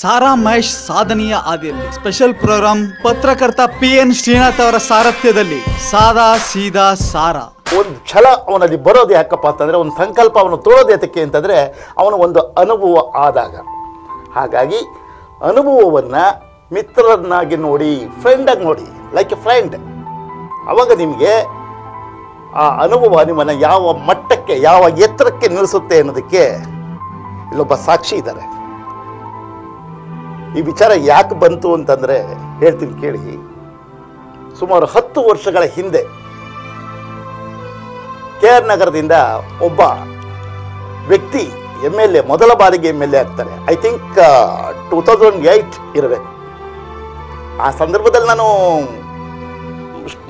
ಸಾರಾ ಮಹೇಶ್ ಸಾಧನೀಯ ಆದಿಯಲ್ಲಿ special program ಪತ್ರಕರ್ತ ಪಿ ಎನ್ ಶ್ರೀನಾಥ್ ಅವರ ಸಾರಥ್ಯದಲ್ಲಿ. ಸಾದಾ ಸೀದಾ ಸಾರಾ. ಒಂದು ಛಲ ಅವನಲ್ಲಿ ಬರೋದು ಯಾಕಪ್ಪ ಅಂತಂದರೆ, ಒಂದು ಸಂಕಲ್ಪ ಅವನು ತೋರೋದು ಯಾತಕ್ಕೆ ಅಂತಂದರೆ, ಅವನ ಒಂದು ಅನುಭವ ಆದಾಗ. ಹಾಗಾಗಿ, ಅನುಭವವನ್ನು ಮಿತ್ರರನ್ನಾಗಿ ನೋಡಿ ಫ್ರೆಂಡಾಗಿ ನೋಡಿ ಲೈಕ್ ಎ ಫ್ರೆಂಡ್ ಅವಾಗ ನಿಮಗೆ ಆ ಅನುಭವ ನಿಮ್ಮನ್ನು ಯಾವ ಮಟ್ಟಕ್ಕೆ, ಯಾವ ಎತ್ತರಕ್ಕೆ ನಿಲ್ಲಿಸುತ್ತೆ ಅನ್ನೋದಕ್ಕೆ ಇಲ್ಲೊಬ್ಬ ಸಾಕ್ಷಿ ಇದ್ದಾರೆ. ಈ ವಿಚಾರ ಯಾಕೆ ಬಂತು ಅಂತಂದರೆ ಹೇಳ್ತೀನಿ ಕೇಳಿ. ಸುಮಾರು ಹತ್ತು ವರ್ಷಗಳ ಹಿಂದೆ ಕೆ ಆರ್ ನಗರದಿಂದ ಒಬ್ಬ ವ್ಯಕ್ತಿ ಎಂ ಎಲ್ ಎ, ಮೊದಲ ಬಾರಿಗೆ ಎಂ ಎಲ್ ಎ ಆಗ್ತಾರೆ. I think two thousand eight ಇರಬೇಕು ಆ ಸಂದರ್ಭದಲ್ಲಿ ನಾನು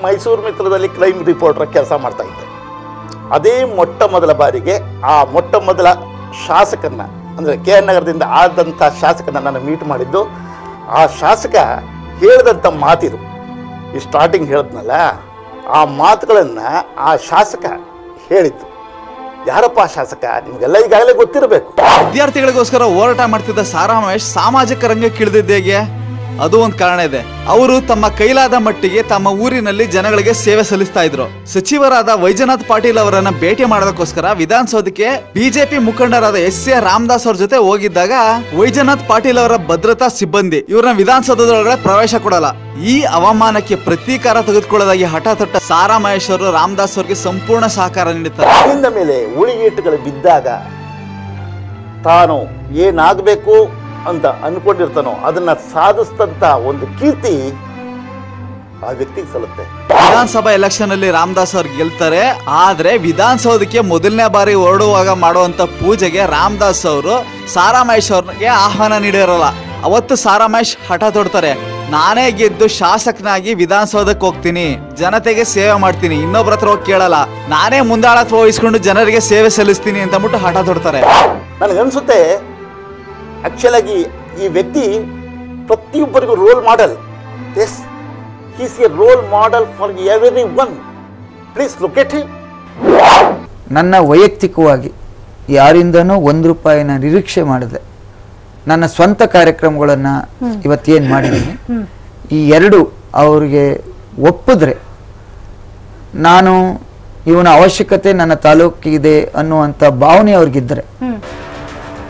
ಮೈಸೂರು ಮಿತ್ರದಲ್ಲಿ ಕ್ರೈಮ್ ರಿಪೋರ್ಟರ್ ಕೆಲಸ ಮಾಡ್ತಾ ಇದ್ದೆ. ಅದೇ ಮೊಟ್ಟ ಮೊದಲ ಬಾರಿಗೆ ಆ ಮೊಟ್ಟ ಮೊದಲ ಶಾಸಕನ್ನ ಅಂದರೆ ಕೆ ಆರ್ ನಗರದಿಂದ ಆದಂಥ ಶಾಸಕನ ನಾನು ಮೀಟ್ ಮಾಡಿದ್ದು. ಆ ಶಾಸಕ ಹೇಳಿದಂಥ ಮಾತಿದು. ಈ ಸ್ಟಾರ್ಟಿಂಗ್ ಹೇಳಿದ್ನಲ್ಲ, ಆ ಮಾತುಗಳನ್ನು ಆ ಶಾಸಕ ಹೇಳಿದ್ದು. ಯಾರಪ್ಪ ಶಾಸಕ? ನಿಮಗೆಲ್ಲ ಈಗಾಗಲೇ ಗೊತ್ತಿರಬೇಕು. ವಿದ್ಯಾರ್ಥಿಗಳಿಗೋಸ್ಕರ ಹೋರಾಟ ಮಾಡ್ತಿದ್ದ ಸಾರಾ ಮಹೇಶ್ ಸಾಮಾಜಿಕ ಹೇಗೆ? ಅದು ಒಂದು ಕಾರಣ ಇದೆ. ಅವರು ತಮ್ಮ ಕೈಲಾದ ಮಟ್ಟಿಗೆ ತಮ್ಮ ಊರಿನಲ್ಲಿ ಜನಗಳಿಗೆ ಸೇವೆ ಸಲ್ಲಿಸ್ತಾ ಇದ್ರು. ಸಚಿವರಾದ ವೈಜನಾಥ್ ಪಾಟೀಲ್ ಅವರನ್ನ ಭೇಟಿ ಮಾಡೋದಕ್ಕೋಸ್ಕರ ವಿಧಾನಸೌಧಕ್ಕೆ ಬಿಜೆಪಿ ಮುಖಂಡರಾದ ಎಸ್ ಎ ರಾಮದಾಸ್ ಅವ್ರ ಜೊತೆ ಹೋಗಿದ್ದಾಗ ವೈಜನಾಥ್ ಪಾಟೀಲ್ ಅವರ ಭದ್ರತಾ ಸಿಬ್ಬಂದಿ ಇವ್ರನ್ನ ವಿಧಾನಸೌಧದೊಳಗಡೆ ಪ್ರವೇಶ ಕೊಡಲ್ಲ. ಈ ಅವಮಾನಕ್ಕೆ ಪ್ರತೀಕಾರ ತೆಗೆದುಕೊಳ್ಳೋದಾಗಿ ಹಠ ತೊಟ್ಟ ಸಾರಾ ಮಹೇಶ್ ಅವರು ರಾಮದಾಸ್ ಅವರಿಗೆ ಸಂಪೂರ್ಣ ಸಹಕಾರ ನೀಡುತ್ತಾರೆ ಮೇಲೆ ಬಿದ್ದಾಗ ತಾನು ಏನಾಗಬೇಕು ಅಂತ ಅನ್ಕೊಂಡಿರ್ತಾನೋ ಅದನ್ನ ಸಾಧಿಸಿದಂತ ಒಂದು ಕೀರ್ತಿ ಆ ವ್ಯಕ್ತಿಗೆ ಸಲ್ಲುತ್ತೆ. ವಿಧಾನಸಭಾ ಎಲೆಕ್ಷನ್ ಅಲ್ಲಿ ರಾಮದಾಸ್ ಅವ್ರು ಗೆಲ್ತಾರೆ ಆದ್ರೆ ವಿಧಾನಸೌಧಕ್ಕೆ ಮೊದಲನೇ ಬಾರಿ ಹೊರಡುವಾಗ ಮಾಡುವಂತ ಪೂಜೆಗೆ ರಾಮದಾಸ್ ಅವರು ಸಾರಾಮಹೇಶ್ ಅವ್ರಿಗೆ ಆಹ್ವಾನ ನೀಡಿರಲ್ಲ. ಅವತ್ತು ಸಾರಾಮಹೇಶ್ ಹಠ ತೊಡ್ತಾರೆ ನಾನೇ ಗೆದ್ದು ಶಾಸಕನಾಗಿ ವಿಧಾನಸೌಧಕ್ಕೆ ಹೋಗ್ತೀನಿ ಜನತೆಗೆ ಸೇವೆ ಮಾಡ್ತೀನಿ ಇನ್ನೊಬ್ರ ಹತ್ರ ಹೋಗಿ ಕೇಳಲ್ಲ ನಾನೇ ಮುಂದಾಳತ್ವ ವಹಿಸ್ಕೊಂಡು ಜನರಿಗೆ ಸೇವೆ ಸಲ್ಲಿಸ್ತೀನಿ ಅಂತ ಅಂದ್ಬಿಟ್ಟು ಹಠ ತೊಡ್ತಾರೆ. ನನಗನ್ಸುತ್ತೆ ಆ್ಯಕ್ಚುಲ್ ಆಗಿ ಈ ವ್ಯಕ್ತಿ ಪ್ರತಿಯೊಬ್ಬರಿಗೂ role model yes is a role model for everyone please locate ನನ್ನ ವೈಯಕ್ತಿಕವಾಗಿ ಯಾರಿಂದನೂ ಒಂದು ರೂಪಾಯಿನ ನಿರೀಕ್ಷೆ ಮಾಡಿದೆ. ನನ್ನ ಸ್ವಂತ ಕಾರ್ಯಕ್ರಮಗಳನ್ನು ಇವತ್ತೇನು ಮಾಡಿದ್ದೀನಿ. ಈ ಎರಡು ಅವರಿಗೆ ಒಪ್ಪಿದ್ರೆ ನಾನು ಇವನ ಅವಶ್ಯಕತೆ ನನ್ನ ತಾಲೂಕಿಗಿದೆ ಅನ್ನುವಂಥ ಭಾವನೆ ಅವ್ರಿಗಿದ್ದರೆ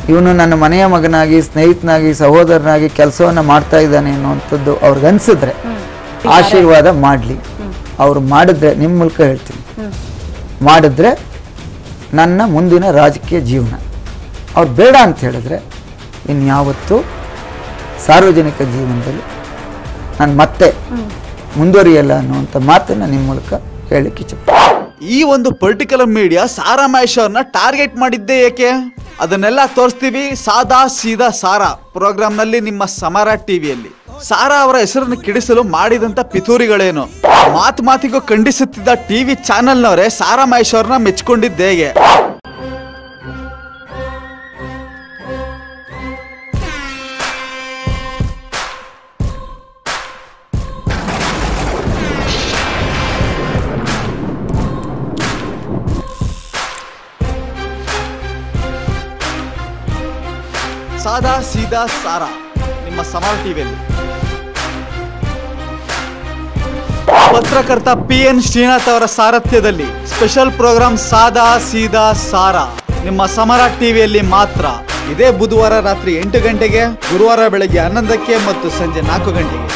ಇವನು ನನ್ನ ಮನೆಯ ಮಗನಾಗಿ ಸ್ನೇಹಿತನಾಗಿ ಸಹೋದರನಾಗಿ ಕೆಲಸವನ್ನು ಮಾಡ್ತಾ ಇದ್ದಾನೆ ಅನ್ನುವಂಥದ್ದು ಅವ್ರಿಗೆ ಅನಿಸಿದ್ರೆ ಆಶೀರ್ವಾದ ಮಾಡಲಿ. ಅವ್ರು ಮಾಡಿದ್ರೆ ನಿಮ್ಮ ಮೂಲಕ ಹೇಳ್ತೀನಿ. ಮಾಡಿದ್ರೆ ನನ್ನ ಮುಂದಿನ ರಾಜಕೀಯ ಜೀವನ. ಅವ್ರು ಬೇಡ ಅಂತ ಹೇಳಿದ್ರೆ ಇನ್ಯಾವತ್ತೂ ಸಾರ್ವಜನಿಕ ಜೀವನದಲ್ಲಿ ನಾನು ಮತ್ತೆ ಮುಂದುವರಿಯಲ್ಲ ಅನ್ನುವಂಥ ಮಾತನ್ನು ನಿಮ್ಮ ಮೂಲಕ ಹೇಳಲಿಕ್ಕೆ ಇಚ್ಛೆ ಈ ಒಂದು ಪರ್ಟಿಕ್ಯುಲರ್ ಮೀಡಿಯಾ ಸಾರಾ ಮಹೇಶ್ ಅವ್ರನ್ನ ಟಾರ್ಗೆಟ್ ಮಾಡಿದ್ದೇ ಏಕೆ? ಅದನ್ನೆಲ್ಲ ತೋರಿಸ್ತೀವಿ ಸಾದಾ ಸೀದಾ ಸಾರಾ ಪ್ರೋಗ್ರಾಮ್ನಲ್ಲಿ ನಿಮ್ಮ ಸಮರ ಟಿವಿಯಲ್ಲಿ. ಸಾರಾ ಅವರ ಹೆಸರನ್ನು ಕೆಡಿಸಲು ಮಾಡಿದಂತ ಪಿತೂರಿಗಳೇನು? ಮಾತು ಮಾತಿಗೂ ಖಂಡಿಸುತ್ತಿದ್ದ ಟಿವಿ ಚಾನೆಲ್ನವರೇ ಸಾರಾ ಮಹೇಶ್ ಅವ್ರನ್ನ ಮೆಚ್ಕೊಂಡಿದ್ದ ಸಾದಾ ಸೀದಾ ಸಾರಾ. ನಿಮ್ಮ ಸಮರ ಟಿವಿಯಲ್ಲಿ ಪತ್ರಕರ್ತ ಪಿ ಎನ್ ಶ್ರೀನಾಥ್ ಅವರ ಸಾರಥ್ಯದಲ್ಲಿ ಸ್ಪೆಷಲ್ ಪ್ರೋಗ್ರಾಂ ಸಾದಾ ಸೀದಾ ಸಾರಾ. ನಿಮ್ಮ ಸಮರ ಟಿವಿಯಲ್ಲಿ ಮಾತ್ರ. ಇದೇ ಬುಧವಾರ ರಾತ್ರಿ ಎಂಟು ಗಂಟೆಗೆ, ಗುರುವಾರ ಬೆಳಗ್ಗೆ ಹನ್ನೊಂದಕ್ಕೆ ಮತ್ತು ಸಂಜೆ ನಾಲ್ಕು ಗಂಟೆಗೆ.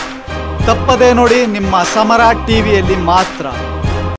ತಪ್ಪದೇ ನೋಡಿ ನಿಮ್ಮ ಸಮರ ಟಿವಿಯಲ್ಲಿ ಮಾತ್ರ.